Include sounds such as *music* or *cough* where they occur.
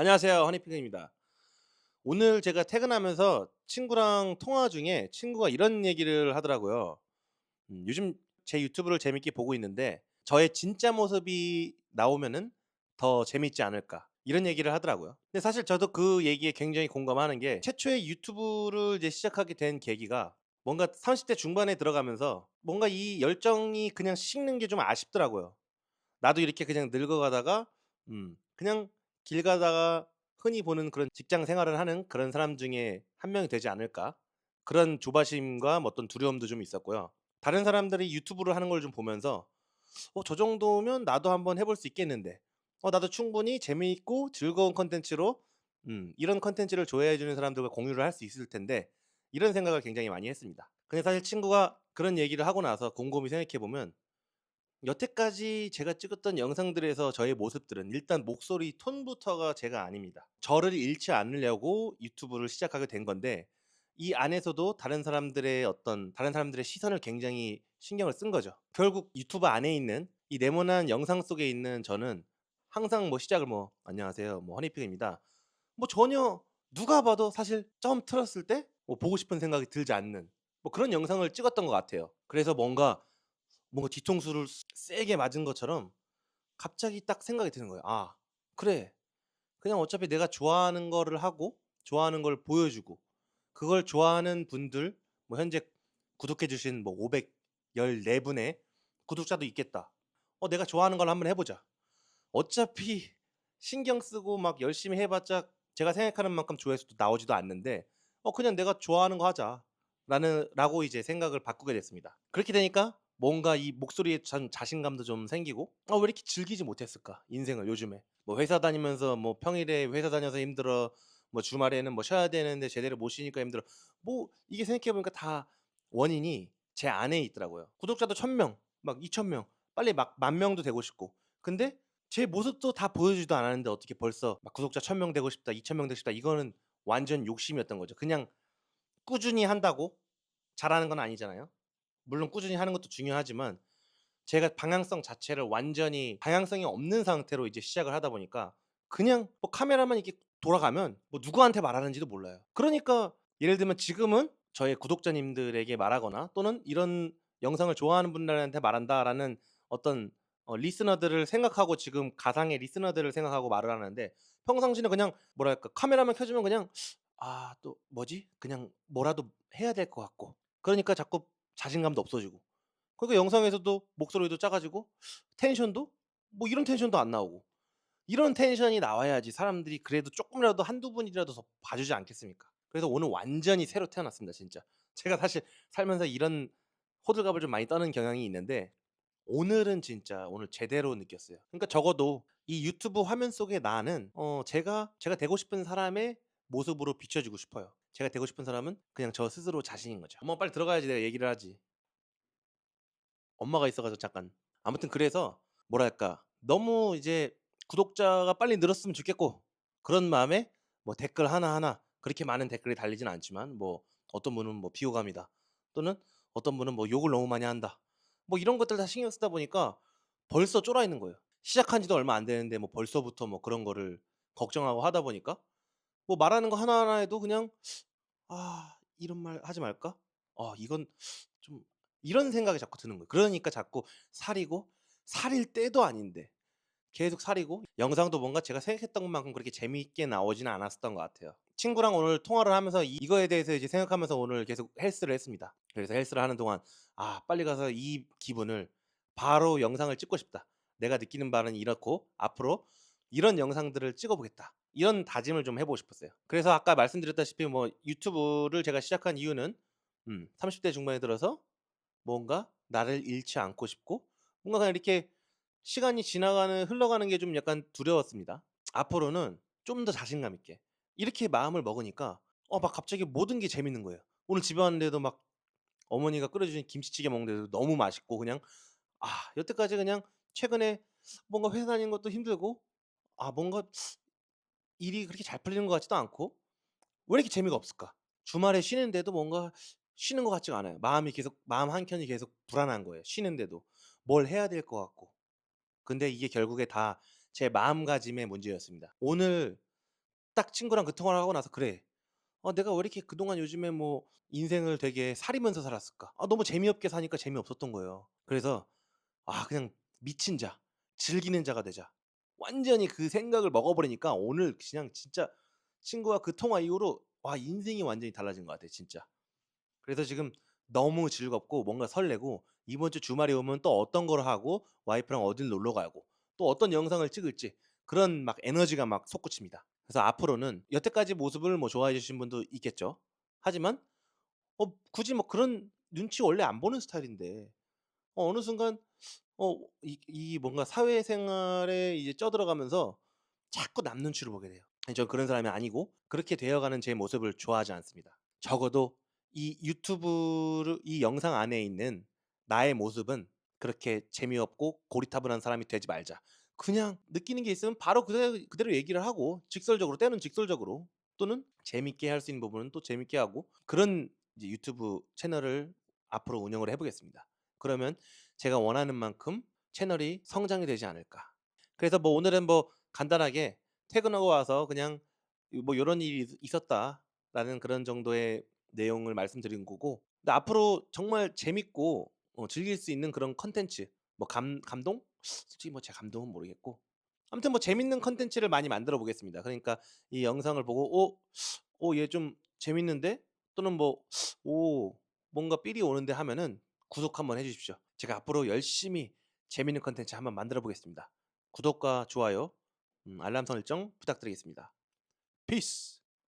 안녕하세요. 허니핑크입니다. 오늘 제가 퇴근하면서 친구랑 통화 중에 친구가 이런 얘기를 하더라고요. 음, 요즘 제 유튜브를 재밌게 보고 있는데 저의 진짜 모습이 나오면은 더 재밌지 않을까 이런 얘기를 하더라고요. 근데 사실 저도 그 얘기에 굉장히 공감하는 게 최초의 유튜브를 이제 시작하게 된 계기가 뭔가 30대 중반에 들어가면서 뭔가 이 열정이 그냥 식는 게 좀 아쉽더라고요. 나도 이렇게 그냥 늙어가다가 음 그냥 길 가다가 흔히 보는 그런 직장 생활을 하는 그런 사람 중에 한 명이 되지 않을까? 그런 조바심과 뭐 어떤 두려움도 좀 있었고요. 다른 사람들이 유튜브를 하는 걸 좀 보면서 '어 저 정도면 나도 한번 해볼 수 있겠는데. 어 나도 충분히 재미있고 즐거운 콘텐츠로 음 이런 콘텐츠를 좋아해 주는 사람들과 공유를 할 수 있을 텐데.' 이런 생각을 굉장히 많이 했습니다. 근데 사실 친구가 그런 얘기를 하고 나서 곰곰이 생각해 보면 여태까지 제가 찍었던 영상들에서 저의 모습들은 일단 목소리 톤부터가 제가 아닙니다. 저를 잃지 않으려고 유튜브를 시작하게 된 건데 이 안에서도 다른 사람들의 어떤 다른 사람들의 시선을 굉장히 신경을 쓴 거죠. 결국 유튜브 안에 있는 이 네모난 영상 속에 있는 저는 항상 뭐 시작을 뭐 "안녕하세요. 뭐 허니픽입니다." 뭐 전혀 누가 봐도 사실 처음 틀었을 때 뭐 보고 싶은 생각이 들지 않는 뭐 그런 영상을 찍었던 것 같아요. 그래서 뭔가 뭔가 뒤통수를 세게 맞은 것처럼 갑자기 딱 생각이 드는 거예요. '아 그래. 그냥 어차피 내가 좋아하는 거를 하고 좋아하는 걸 보여주고 그걸 좋아하는 분들 뭐 현재 구독해 주신 뭐 514 분의 구독자도 있겠다. 어 내가 좋아하는 걸 한번 해 보자. 어차피 *laughs* 신경 쓰고 막 열심히 해 봤자 제가 생각하는 만큼 조회수도 나오지도 않는데 어 그냥 내가 좋아하는 거 하자.'라는 라고 이제 생각을 바꾸게 됐습니다. 그렇게 되니까 뭔가 이 목소리에 전 자신감도 좀 생기고 '아 왜 이렇게 즐기지 못했을까 인생을 요즘에.' 뭐 회사 다니면서 뭐 평일에 회사 다녀서 힘들어 뭐 주말에는 뭐 쉬어야 되는데 제대로 못 쉬니까 힘들어. 뭐 이게 생각해 보니까 다 원인이 제 안에 있더라고요. 구독자도 1000 명, 막2000 명, 빨리 막 만 명도 되고 싶고. 근데 제 모습도 다 보여주지도 않았는데 어떻게 벌써 막 '구독자 1000명 되고 싶다. 2000명 되고 싶다.' 이거는 완전 욕심이었던 거죠. 그냥 꾸준히 한다고 잘하는 건 아니잖아요. 물론 꾸준히 하는 것도 중요하지만 제가 방향성 자체를 완전히 방향성이 없는 상태로 이제 시작을 하다 보니까 그냥 뭐 카메라만 이렇게 돌아가면 뭐 누구한테 말하는지도 몰라요. 그러니까 예를 들면 지금은 저의 구독자님들에게 말하거나 또는 '이런 영상을 좋아하는 분들한테 말한다.'라는 어떤 어 리스너들을 생각하고 지금 가상의 리스너들을 생각하고 말을 하는데 평상시는 그냥 뭐랄까 카메라만 켜지면 그냥 '아 또 뭐지?' 그냥 뭐라도 해야 될 것 같고 그러니까 자꾸 자신감도 없어지고 그러니까 영상에서도 목소리도 작아지고 텐션도 뭐 이런 텐션도 안 나오고 이런 텐션이 나와야지 사람들이 그래도 쪼끔이라도 한두 분이라도 더 봐주지 않겠습니까? 그래서 오늘 완전히 새로 태어났습니다 진짜. 제가 사실 살면서 이런 호들갑을 좀 많이 떠는 경향이 있는데 오늘은 진짜 오늘 제대로 느꼈어요. 그러니까 적어도 이 유튜브 화면 속의 나는 어 제가 제가 되고 싶은 사람의 모습으로 비춰지고 싶어요. 제가 되고 싶은 사람은 그냥 저 스스로 자신인 거죠. 엄마 빨리 들어가야지 내가 얘기를 하지. 엄마가 있어 가지고 잠깐. 아무튼 그래서 뭐랄까 너무 이제 구독자가 빨리 늘었으면 좋겠고 그런 마음에 뭐 댓글 하나 하나 그렇게 많은 댓글이 달리진 않지만 뭐 어떤 분은 뭐 비호감이다. 또는 어떤 분은 뭐 욕을 너무 많이 한다. 뭐 이런 것들 다 신경 쓰다 보니까 벌써 쫄아 있는 거예요. 시작한 지도 얼마 안 되는데 뭐 벌써부터 뭐 그런 거를 걱정하고 하다 보니까 뭐 말하는 거 하나하나에도 그냥 '아 이런 말 하지 말까? 아 이건 좀' 이런 생각이 자꾸 드는 거예요. 그러니까 자꾸 살이고 살일 때도 아닌데 계속 살이고 영상도 뭔가 제가 생각했던 것만큼 그렇게 재미있게 나오지는 않았었던 것 같아요. 친구랑 오늘 통화를 하면서 이 이거에 대해서 이제 생각하면서 오늘 계속 헬스를 했습니다. 그래서 헬스를 하는 동안 '아 빨리 가서 이 기분을 바로 영상을 찍고 싶다. 내가 느끼는 바는 이렇고 앞으로 이런 영상들을 찍어 보겠다.' 이런 다짐을 좀 해 보고 싶었어요. 그래서 아까 말씀드렸다시피 뭐 유튜브를 제가 시작한 이유는 음 30대 중반에 들어서 뭔가 나를 잃지 않고 싶고 뭔가 그냥 이렇게 시간이 지나가는 흘러가는 게 좀 약간 두려웠습니다. 앞으로는 좀 더 자신감 있게 이렇게 마음을 먹으니까 어 막 갑자기 모든 게 재밌는 거예요. 오늘 집에 왔는데도 막 어머니가 끓여 주신 김치찌개 먹는데도 너무 맛있고 그냥 아 여태까지 그냥 최근에 뭔가 회사 다니는 것도 힘들고 아 뭔가 일이 그렇게 잘 풀리는 것 같지도 않고 '왜 이렇게 재미가 없을까?' 주말에 쉬는데도 뭔가 쉬는 것 같지가 않아요. 마음이 계속 마음 한 켠이 계속 불안한 거예요 쉬는데도. 뭘 해야 될 것 같고. 근데 이게 결국에 다 제 마음가짐의 문제였습니다. 오늘 딱 친구랑 그 통화를 하고 나서 그래. 어, 내가 왜 이렇게 그동안 요즘에 뭐 인생을 되게 사리면서 살았을까? 아, 너무 재미없게 사니까 재미없었던 거예요. 그래서 아, 그냥 미친 자, 즐기는 자가 되자. 완전히 그 생각을 먹어버리니까 오늘 그냥 진짜 친구와 그 통화 이후로 와, 인생이 완전히 달라진 것 같아, 진짜. 그래서 지금 너무 즐겁고 뭔가 설레고 이번 주 주말에 오면 또 어떤 걸 하고 와이프랑 어딜 놀러 가고 또 어떤 영상을 찍을지 그런 막 에너지가 막 솟구칩니다. 그래서 앞으로는 여태까지 모습을 뭐 좋아해 주신 분도 있겠죠. 하지만 어 굳이 뭐 그런 눈치 원래 안 보는 스타일인데 어 어느 순간 어 이 이 뭔가 사회생활에 이제 쪄들어가면서 자꾸 남 눈치를 보게 돼요. 전 그런 사람이 아니고 그렇게 되어가는 제 모습을 좋아하지 않습니다. 적어도 이 유튜브를 이 영상 안에 있는 나의 모습은 그렇게 재미없고 고리타분한 사람이 되지 말자. 그냥 느끼는 게 있으면 바로 그대로, 그대로 얘기를 하고 직설적으로 때는 직설적으로 또는 재밌게 할 수 있는 부분은 또 재밌게 하고 그런 유튜브 채널을 앞으로 운영을 해보겠습니다. 그러면 제가 원하는 만큼 채널이 성장이 되지 않을까. 그래서 뭐 오늘은 뭐 간단하게 퇴근하고 와서 그냥 뭐 이런 일이 있- 있었다라는 그런 정도의 내용을 말씀드린 거고 근데 앞으로 정말 재밌고 어, 즐길 수 있는 그런 컨텐츠 뭐 감, 감동? 솔직히 뭐 제 감동은 모르겠고 아무튼 뭐 재밌는 컨텐츠를 많이 만들어 보겠습니다. 그러니까 이 영상을 보고 오, 오, 얘 좀 재밌는데 또는 뭐 오, 뭔가 삘이 오는데 하면은 구독 한번 해주십시오. 제가 앞으로 열심히 재밌는 컨텐츠 한번 만들어 보겠습니다. 구독과 좋아요, 음, 알람 설정 부탁드리겠습니다. 피스.